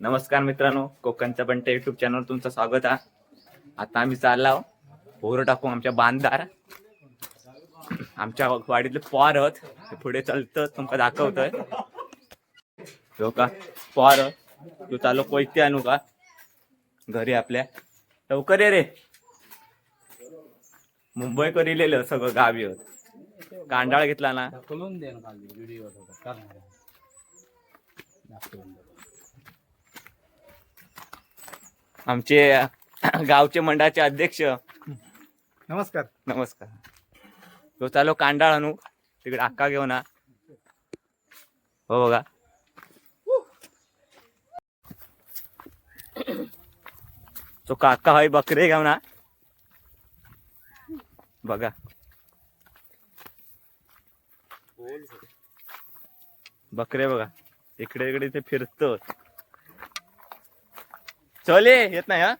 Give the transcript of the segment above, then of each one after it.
नमस्कार मित्रांनो कोकणचा बंटे युट्यूब चॅनल तुमचं स्वागत आहे. आता आम्ही चाललो पोरं टाकू आमच्या बांधार. आमच्या वाडीतले पोर ते पुढे चालतं तुमका दाखवतोय. हो का? पोर तू चालू कोयते आणू का? घरी आपल्या. लवकर ये रे. मुंबई करिलेलं सगळं गावी होत. कांडाळ घेतला ना ढकलून दे ना खाली व्हिडिओ करणार दाखवून दे. आमचे गावचे मंडळाचे अध्यक्ष. नमस्कार. नमस्कार. तो चालो कांडाळ आणू. तिकडे अक्का घेऊ ना हो बघा. तो काका हय बकरे घेऊ ना बघा. बकरे बघा. इकडे इकडे ते फिरतो चले येत नाही हा?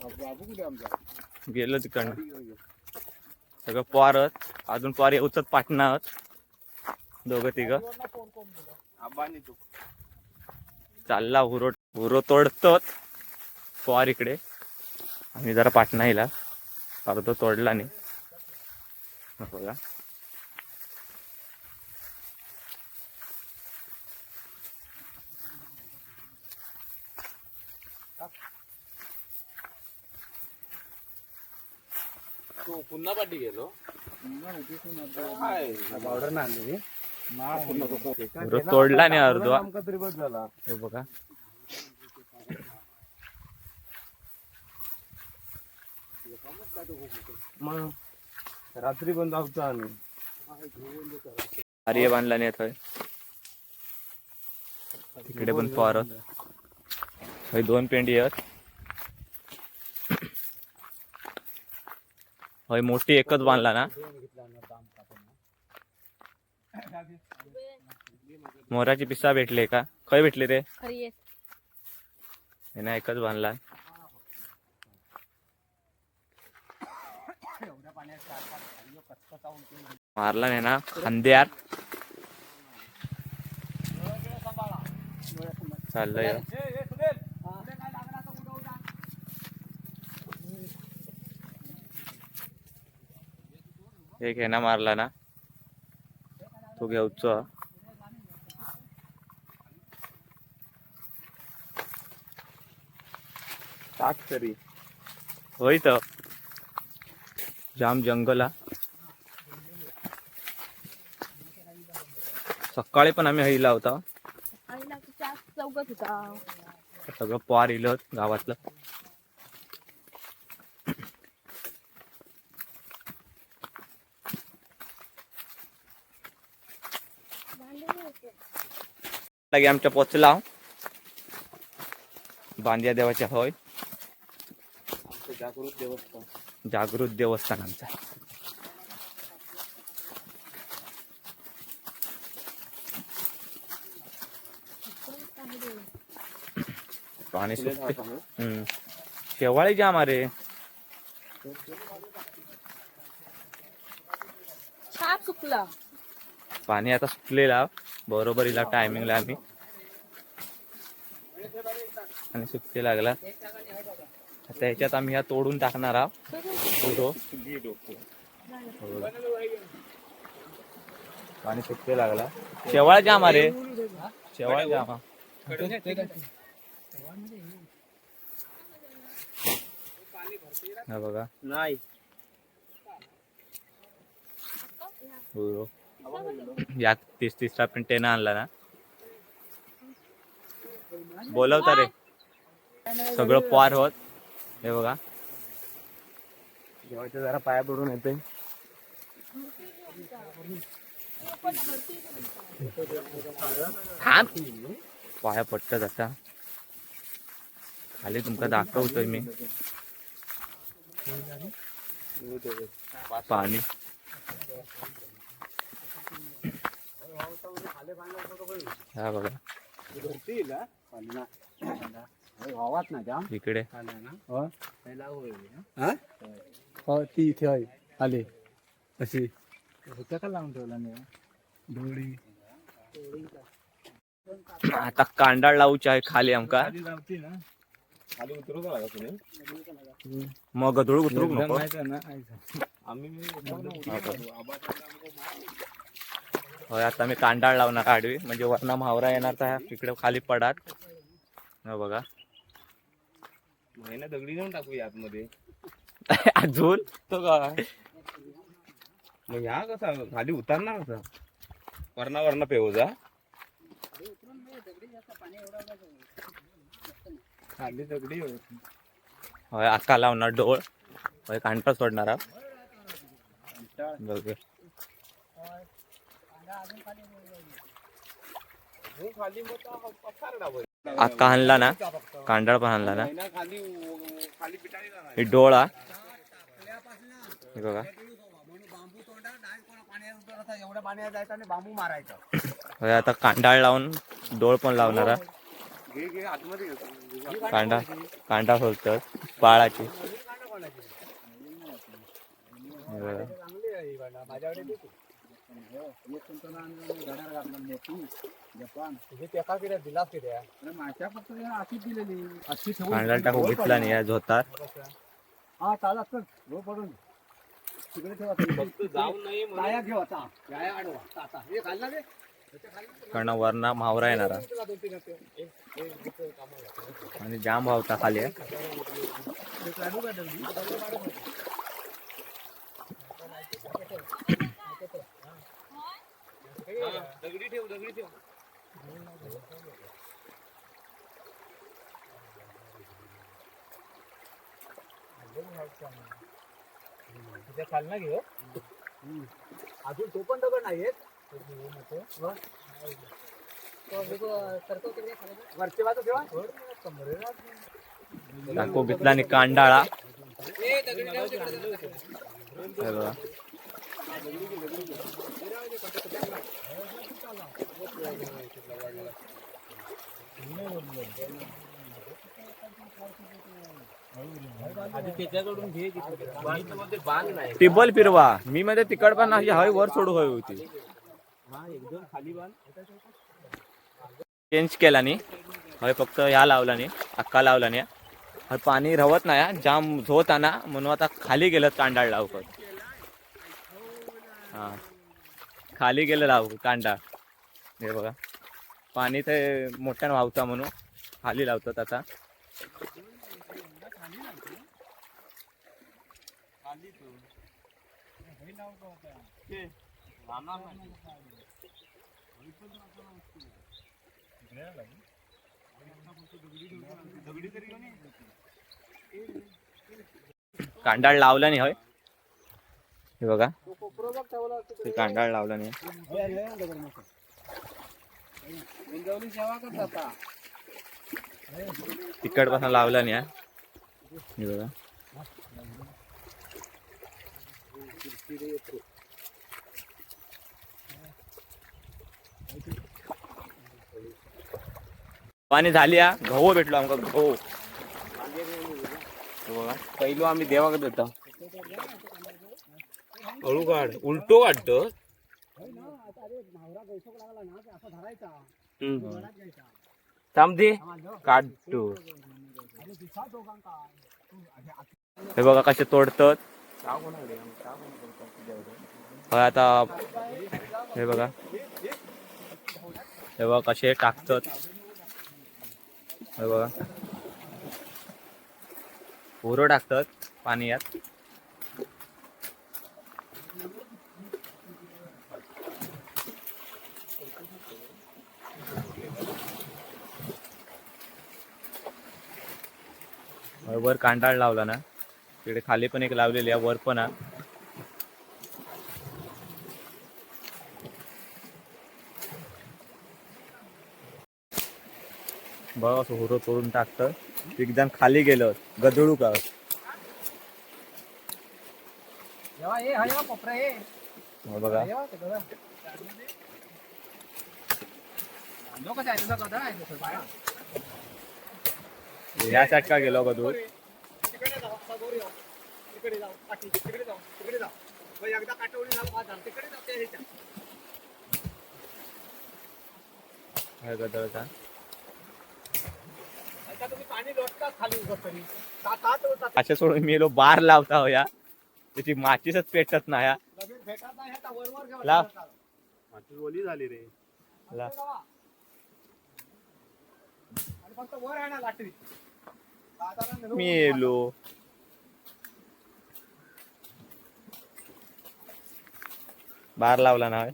बाबू कुठे आमचा गेलो तिकडनं. सगळं पोरत अजून पोर येऊचत पाटणात. दोघं तिघ. चालला हुरो हुरो तोडतोत. पोर इकडे. आम्ही जरा पाटणा येला अर्ध तोडला नाही. बघा. पुन्हा पाठी गेलो. पावडर ना आणली हुरो तोडला नाही अर्ध बस झाला. हे बघा. मग रात्री पण जाऊचो आम्ही. आर्य बांधला नाही तिकडे पण पोरत दोन पेंडी आहेत. हय मोठी एकच बांधला ना? मोराची पिस्सा भेटले का? खय भेटले रे? याने एकच बांधला. मारला नाही ना खांद्यार चाललंय. एक हेना मारला ना. तो घेऊचो टाक तरी. होय तर. जाम जंगल हा. सकाळी पण आम्ही चौघच होता. सगळं पार इलं गावातलं. लागे आमच्या पोचला बांदिया देवाच्या होय. जागृत देवस्थान जागृत देवस्थान आमचा. पाणी सुटते. शेवाळी जाम अरे. पाणी आता सुटलेला. बरोबर इला टायमिंगला आम्ही. आणि सुटते लागला. आता ह्याच्यात आम्ही ह्या तोडून टाकणार आहोत. पाणी सुटते लागला. शेवाळ जाम अरे. शेवाळ जाम. हा बघा. नाही. हो या तीस तिसरा पण टेन आणला ना. बोलवता रे. सगळं पार होत. हे बघा. देवाच्या जरा पाया पडून येते पाया पडतात आता. खाली तुमका दाखवतोय मी. पाणी. हा बघा. इकडे. ती इथे आहे. आले. अशी. होत्या का लावून ठेवला नाही डोळी. आता कांडाळ लावूची आहे खाली आमका. मग गदळू उतरू नको. आम्ही होय आता मी कांडाळ लावणार आडवी. म्हणजे वरना म्हावरा येणार तर तिकडे खाली पडात हो बघा. महिना दगडी नेऊन टाकूया आतमध्ये अजून? तो काय मग ह्या कसा? खाली उतरणार कसा? वरणा वरणा पेवजा खाली दगडी. होय. आका लावणार डोळ. होय कांटा सोडणार हा. आता का हाणला ना. कांडाळ पण आणला ना. ही डोळा. हे बघा. एवढ्या आता कांडाळ लावून डोळ पण लावणार. कांडा कांडा सोडतात पाळाची माझ्याकडे दे जपान. टाकू घेतला नाही या झोतात हा चाल चल रो पडून तिकडे ठेवा कारण वरना म्हावरा येणार आणि जाम भावता खाली आहे. एक लाडू का दगडी? हा, ठेव दगडी ठेव. तिथे खाल ना घेऊ अजून तो पण दगड नाही टाकू घेतला आणि कांडाळा. टिबल फिरवा. मी मध्ये तिकड पण नाही हवी वर सोडू हवी होती. चेंज केला नी हवे फक्त ह्या लावला नी अक्का लावला नी हय पाणी रवत नाही जाम झोत आणा म्हणून आता खाली गेलं कांडाळ लावकर हां. खाली गेलं लाव कांडाळ हे बघा. पाणी ते मोठ्यानं वाहता म्हणून खाली लावतात आता. कांडाळ लावला नाही होय. हे बघा. ते कांडाळ लावला नाही. गुंजवली सेवा करत आता तिकडपासून लावला नाही हा. बघा. पाणी झाली हा. गहू भेटलो आमका गहू. बघा. पहिलो आम्ही देवाकडे देतो हळू काढ उलटो काढतो थांब दे काढतो. हे बघा कसे तोडतात. आता हे बघा. हे बघा कसे टाकतात. हे बघा. पुरं टाकतात पाणी यात वर कांडाळ लावला ना तिकडे खाली पण एक लावलेली आहे वर पण आहे. बघ असं हुरो तोडून टाकतं. एकदम खाली गेलं गदळू का? बघा. लोक काय तुझा कथा आहे तसं बाया. ह्या साईड का गेलो. हा का तो? अशा सोडून मी लो बार लावता हो या त्याची माचीसच पेटत नाही. लगेच भेटत नाही आता वरवर घ्यावं लाव. लागतं. माझी ओली झाली रे फक्त वर आहे ना लाटरी मी येलो. बार लावला ना.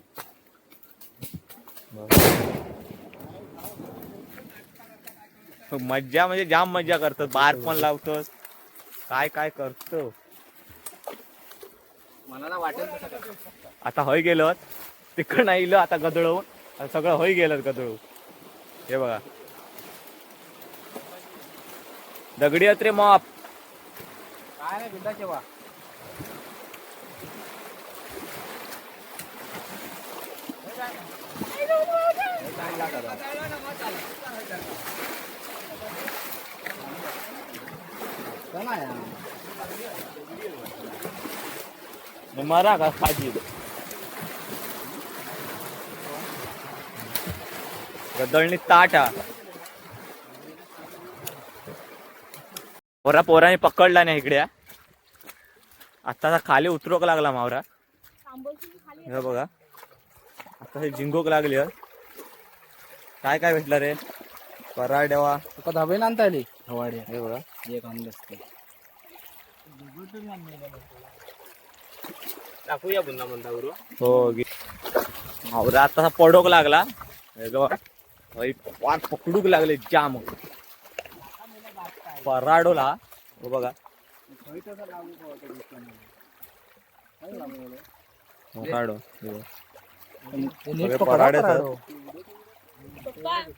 मज्जा म्हणजे जाम मज्जा करतो. बार पण लावतो काय काय करतो? मला ना वाटेल. आता होय गेलो तिकडं इलं आता गदळवून. सगळं होय गेलं गदळू हे बघा. दगडी आहेत रे मॉप. काय नाही बिंदा यार. मरा का खाजी गदळणी ताट हा पोरा पोराने पकडला नाही इकडे. हा. आता खाली उतरोक लागला मावरा. हे बघा. आता हे झिंगोक लागली हं. काय काय भेटलं रे? पराडेवा तुका धाबे आणता आली? हवाडी हे बघा. एक आणलंच ते टाकूया पुन्हा म्हणता गुरु. हो गे- मावरा आता पडोक लागला. हे बघा. वाट पकडूक लागले जाम. पराडोला हो. बघा. पराडो हे बघा. सगळे आहेत.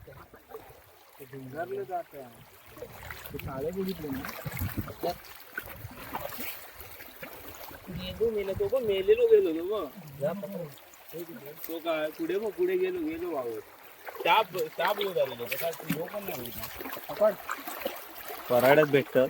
मेंदू मेले तो पण मेलेलो गेलो तो बघ तो काय पुढे बघ पुढे गेलो गेलो येऊ तो पण नाही होत. पकड भेटतं